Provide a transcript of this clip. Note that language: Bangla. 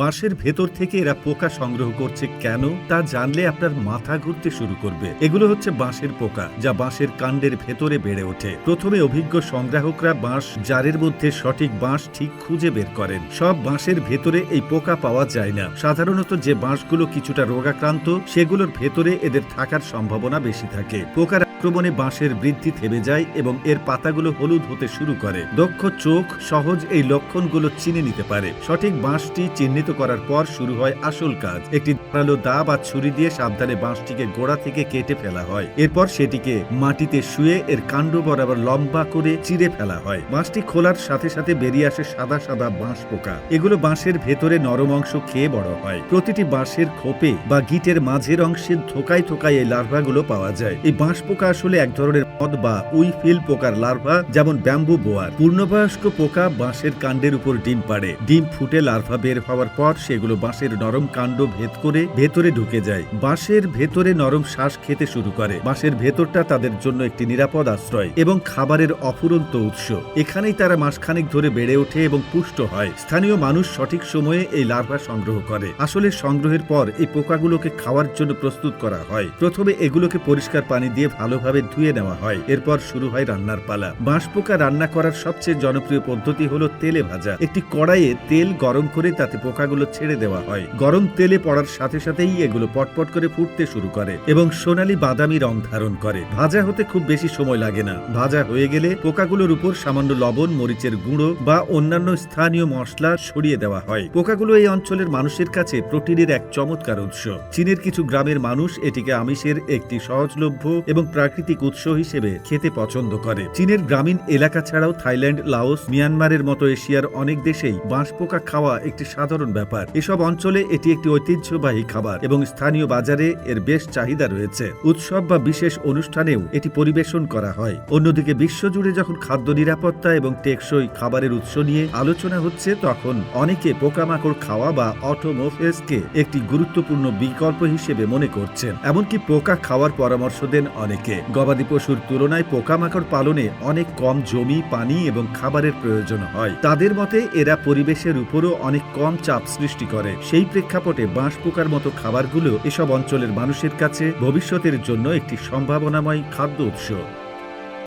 বাঁশের ভেতর থেকে এরা পোকা সংগ্রহ করছে কেন? তা জানলে আপনার মাথা ঘুরতে শুরু করবে। এগুলো হচ্ছে বাঁশের পোকা, যা বাঁশের কাণ্ডের ভেতরে বেড়ে ওঠে। প্রথমে অভিজ্ঞ সংগ্রাহকরা বাঁশ জারের মধ্যে সঠিক বাঁশ ঠিক খুঁজে বের করেন। সব বাঁশের ভেতরে এই পোকা পাওয়া যায় না। সাধারণত যে বাঁশগুলো কিছুটা রোগাক্রান্ত, সেগুলোর ভেতরে এদের থাকার সম্ভাবনা বেশি থাকে। পোকার আক্রমণে বাঁশের বৃদ্ধি থেমে যায় এবং এর পাতাগুলো হলুদ হতে শুরু করে। দক্ষ চোখ সহজ এই লক্ষণগুলো চিনে নিতে পারে। সঠিক বাঁশটি চিহ্নিত করার পর শুরু হয় আসল কাজ। একটি ধারালো দা বা ছুরি দিয়ে সাবধানে বাঁশটিকে গোড়া থেকে কেটে ফেলা হয়। এরপর সেটিকে মাটিতে শুয়ে এর কাণ্ড বরাবর লম্বা করে চিরে ফেলা হয়। বাঁশটি খোলার সাথে সাথে বেরিয়ে আসে সাদা সাদা বাঁশ পোকা। এগুলো বাঁশের ভেতরে নরম অংশ খেয়ে বড় হয়। প্রতিটি বাঁশের খোপে বা গিটের মাঝের অংশে থোকায় থোকায় এই লার্ভাগুলো পাওয়া যায়। এই বাঁশ পোকা আসলে এক ধরনের মদ বা উইফিল পোকার লার্ভা, যেমন ব্যাম্বু বোয়ার। পূর্ণবয়স্ক পোকা বাঁশের কাণ্ডের উপর ডিম পাড়ে। ডিম ফুটে লার্ভা বের হওয়ার পর সেগুলো বাঁশের নরম কাণ্ড ভেদ করে ভেতরে ঢুকে যায়। বাঁশের ভেতরে নরম শ্বাস খেতে শুরু করে। বাঁশের ভেতরটা তাদের জন্য একটি নিরাপদ আশ্রয় এবং খাবারের অফুরন্ত উৎস। এখানেই তারা মাসখানেক ধরে বেড়ে ওঠে এবং পুষ্ট হয়। স্থানীয় মানুষ সঠিক সময়ে এই লার্ভা সংগ্রহ করে। আসলে সংগ্রহের পর এই পোকাগুলোকে খাওয়ার জন্য প্রস্তুত করা হয়। প্রথমে এগুলোকে পরিষ্কার পানি দিয়ে ভালোভাবে ধুয়ে নেওয়া হয়। এরপর শুরু হয় রান্নার পালা। বাঁশ পোকা রান্না করার সবচেয়ে জনপ্রিয় পদ্ধতি হলো তেলে ভাজা। একটি কড়াইয়ে তেল গরম করে তাতে পোকাগুলো ছেড়ে দেওয়া হয়। গরম তেলে পড়ার সাথে সাথেই এগুলো পটপট করে ফুটতে শুরু করে এবং সোনালি বাদামি রং ধারণ করে। ভাজা হতে খুব বেশি সময় লাগে না। ভাজা হয়ে গেলে পোকাগুলোর উপর সামান্য লবণ, মরিচের গুঁড়ো বা অন্যান্য স্থানীয় মশলা ছড়িয়ে দেওয়া হয়। পোকাগুলো এই অঞ্চলের মানুষের কাছে প্রোটিনের এক চমৎকার উৎস। চীনের কিছু গ্রামের মানুষ এটিকে আমিষের একটি সহজলভ্য এবং প্রাকৃতিক উৎস হিসেবে খেতে পছন্দ করে। চীনের গ্রামীণ এলাকা ছাড়াও থাইল্যান্ড, লাওস, মিয়ানমারের মতো এশিয়ার অনেক দেশেই বাঁশ পোকা খাওয়া একটি সাধারণ ব্যাপার। এসব অঞ্চলে এটি একটি ঐতিহ্যবাহী খাবার এবং স্থানীয় বাজারে এর বেশ চাহিদা রয়েছে। উৎসব বা বিশেষ অনুষ্ঠানেও এটি পরিবেশন করা হয়। অন্যদিকে বিশ্বজুড়ে যখন খাদ্য নিরাপত্তা এবং টেকসই খাবারের উৎস নিয়ে আলোচনা হচ্ছে, তখন অনেকে পোকামাকড় খাওয়া বা অটোমোফেসকে একটি গুরুত্বপূর্ণ বিকল্প হিসেবে মনে করছেন। এমনকি পোকা খাওয়ার পরামর্শ দেন অনেকে। গবাদি পশুর তুলনায় পোকামাকড় পালনে অনেক কম জমি, পানি এবং খাবারের প্রয়োজন হয়। তাদের মতে, এরা পরিবেশের উপরও অনেক কম চাপ সৃষ্টি করে। সেই প্রেক্ষাপটে বাঁশ পোকার মতো খাবারগুলো এসব অঞ্চলের মানুষের কাছে ভবিষ্যতের জন্য একটি সম্ভাবনাময় খাদ্য উৎস।